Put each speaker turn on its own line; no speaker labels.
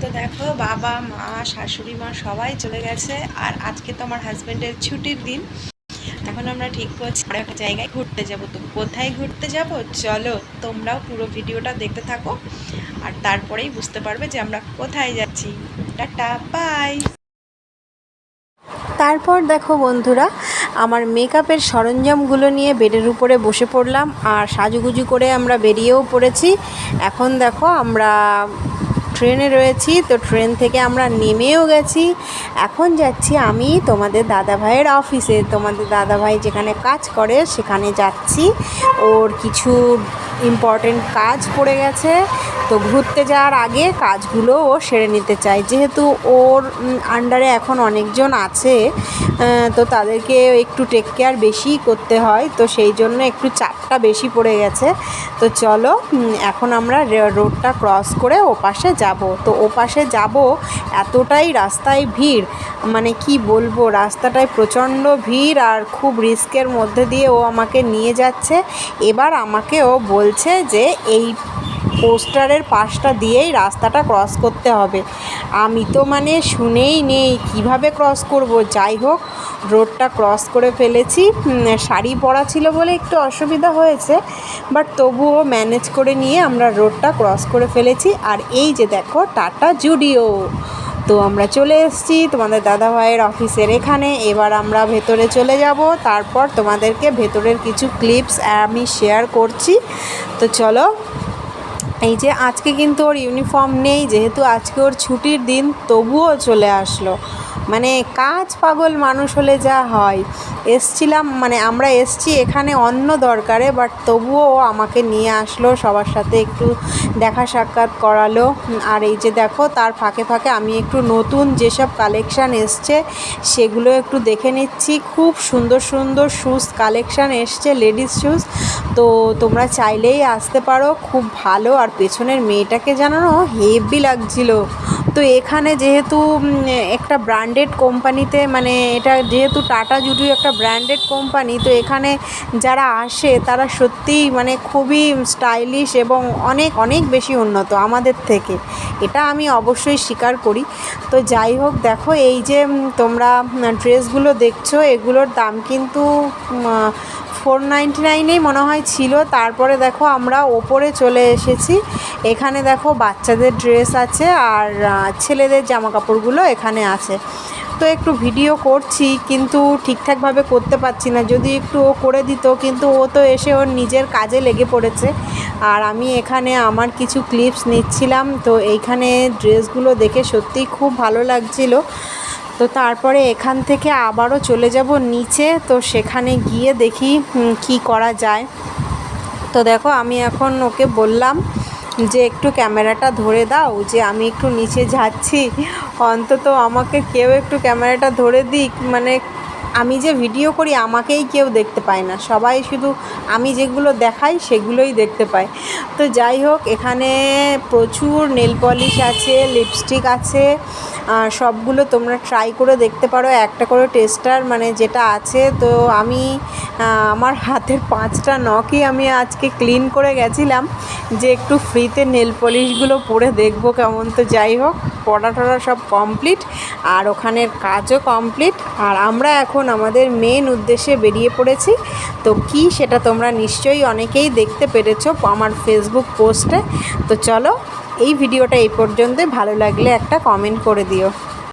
তো দেখো, বাবা, মা, শাশুড়ি মা সবাই চলে গেছে। আর আজকে তো আমার হাজব্যান্ডের ছুটির দিন। এখন আমরা ঠিক করছি আমরা একটা জায়গায় ঘুরতে যাব। তো কোথায় ঘুরতে যাব? চলো তোমরাও পুরো ভিডিওটা দেখতে থাকো। আর তারপরেই বুঝতে পারবে যে আমরা কোথায় যাচ্ছি। টাটা বাই তারপর দেখো বন্ধুরা, আমার মেকআপের সরঞ্জামগুলো নিয়ে বেডের উপরে বসে পড়লাম। আর সাজুগুজু করে আমরা বেরিয়েও পড়েছি। এখন দেখো আমরা ট্রেনে রয়েছি, তো ট্রেন থেকে আমরা নেমেও গেছি। এখন যাচ্ছি আমি তোমাদের দাদাভাইয়ের অফিসে। তোমাদের দাদাভাই যেখানে কাজ করে সেখানে যাচ্ছি। ওর কিছু ইম্পর্টেন্ট কাজ পড়ে গেছে, তো ঘুরতে যাওয়ার আগে কাজগুলো ও সেরে নিতে চায়। যেহেতু ওর আন্ডারে এখন অনেকজন আছে তো তাদেরকে একটু টেক কেয়ার বেশি করতে হয়, তো সেই জন্য একটু চাপটা বেশি পড়ে গেছে। তো চলো এখন আমরা রোডটা ক্রস করে ও পাশে ওপাশে যাব। তো ওপাশে যাব, এতটাই রাস্তায় ভিড় মানে কি বলব, রাস্তাটায় প্রচণ্ড ভিড় আর খুব রিস্কের মধ্যে দিয়ে ও আমাকে নিয়ে যাচ্ছে। এবার আমাকে ও বলছে যে, এই পোস্টারের পাশটা দিয়েই রাস্তাটা ক্রস করতে হবে। আমি তো মানে শুনেই নেই কীভাবে ক্রস করব। যাই হোক, রোডটা ক্রস করে ফেলেছি। শাড়ি পরা ছিল বলে একটু অসুবিধা হয়েছে বাট তবুও ম্যানেজ করে নিয়ে আমরা রোডটা ক্রস করে ফেলেছি। আর এই যে দেখো টাটা জুডিও তো আমরা চলে এসেছি তোমাদের দাদাভাইয়ের অফিসের এখানে। এবার আমরা ভেতরে চলে যাব। তারপর তোমাদেরকে ভেতরের কিছু ক্লিপস আমি শেয়ার করছি। তো চলো এই যে আজকে কিন্তু ওর ইউনিফর্ম নেই, যেহেতু আজকে ওর ছুটির দিন, তবুও চলে আসলো। মানে কাজ পাগল মানুষ হলে যা হয়। এসছিলাম মানে আমরা এসছি এখানে অন্য দরকারে বাট তবুও ও আমাকে নিয়ে আসলো, সবার সাথে একটু দেখা সাক্ষাৎ করালো। আর এই যে দেখো, তার ফাঁকে ফাঁকে আমি একটু নতুন যেসব কালেকশান এসছে, সেগুলো একটু দেখে নিচ্ছি। খুব সুন্দর সুন্দর শ্যুজ কালেকশান এসছে লেডিস শ্যুজ তো তোমরা চাইলেই আসতে পারো, খুব ভালো। আর পেছনের মেয়েটাকে জানানো হেভি লাগছিল। তো এখানে যেহেতু একটা ব্র্যান্ডেড কোম্পানিতে মানে এটা যেহেতু টাটা জুডিও একটা ব্র্যান্ডেড কোম্পানি তো এখানে যারা আসে, তারা সত্যিই মানে খুবই স্টাইলিশ এবং অনেক অনেক বেশি উন্নত আমাদের থেকে। এটা আমি অবশ্যই স্বীকার করি। তো যাই হোক, দেখো এই যে তোমরা ড্রেসগুলো দেখছ, এগুলোর দাম কিন্তু ফোর নাইনটি নাইনেই মনে হয় ছিল। তারপরে দেখো আমরা ওপরে চলে এসেছি। এখানে দেখো বাচ্চাদের ড্রেস আছে আর ছেলেদের জামা কাপড়গুলো এখানে আছে। তো একটু ভিডিও করছি, কিন্তু ঠিকঠাকভাবে করতে পারছি না। যদি একটু ও করে দিত, কিন্তু ও তো এসে ওর নিজের কাজে লেগে পড়েছে। আর আমি এখানে আমার কিছু ক্লিপস নিচ্ছিলাম। তো এইখানে ড্রেসগুলো দেখে সত্যিই খুব ভালো লাগছিল। তো তারপরে এখান থেকে আবারও চলে যাব নিচে। তো সেখানে গিয়ে দেখি কি করা যায়। তো দেখো, আমি এখন ওকে বললাম যে, একটু ক্যামেরাটা ধরে দাও, যে আমি একটু নিচে যাচ্ছি। অন্তত আমাকে কেউ একটু ক্যামেরাটা ধরে দিক মানে আমি যে ভিডিও করি, আমাকেই কেউ দেখতে পায় না। সবাই শুধু আমি যেগুলো দেখাই, সেগুলোই দেখতে পায়। তো যাই হোক, এখানে প্রচুর নেল পলিশ আছে লিপস্টিক আছে সবগুলো তোমরা ট্রাই করে দেখতে পারো। একটা করে টেস্টার মানে যেটা আছে, তো আমি আমার হাতের পাঁচটা নখই আমি আজকে ক্লিন করে গেছিলাম। যে একটু ফ্রিতে নেল পলিশগুলো পরে দেখব কেমন তো যাই হোক, পড়া টড়া সব কমপ্লিট আর ওখানের কাজও কমপ্লিট আর আমরা এখন আমাদের মেন উদ্দেশ্যে বেরিয়ে পড়েছি। তো কি সেটা তোমরা নিশ্চয়ই অনেকেই দেখতে পেরেছ আমার ফেসবুক পোস্টে তো চলো, এই ভিডিওটা এই পর্যন্ত ভালো লাগলে একটা কমেন্ট করে দিও।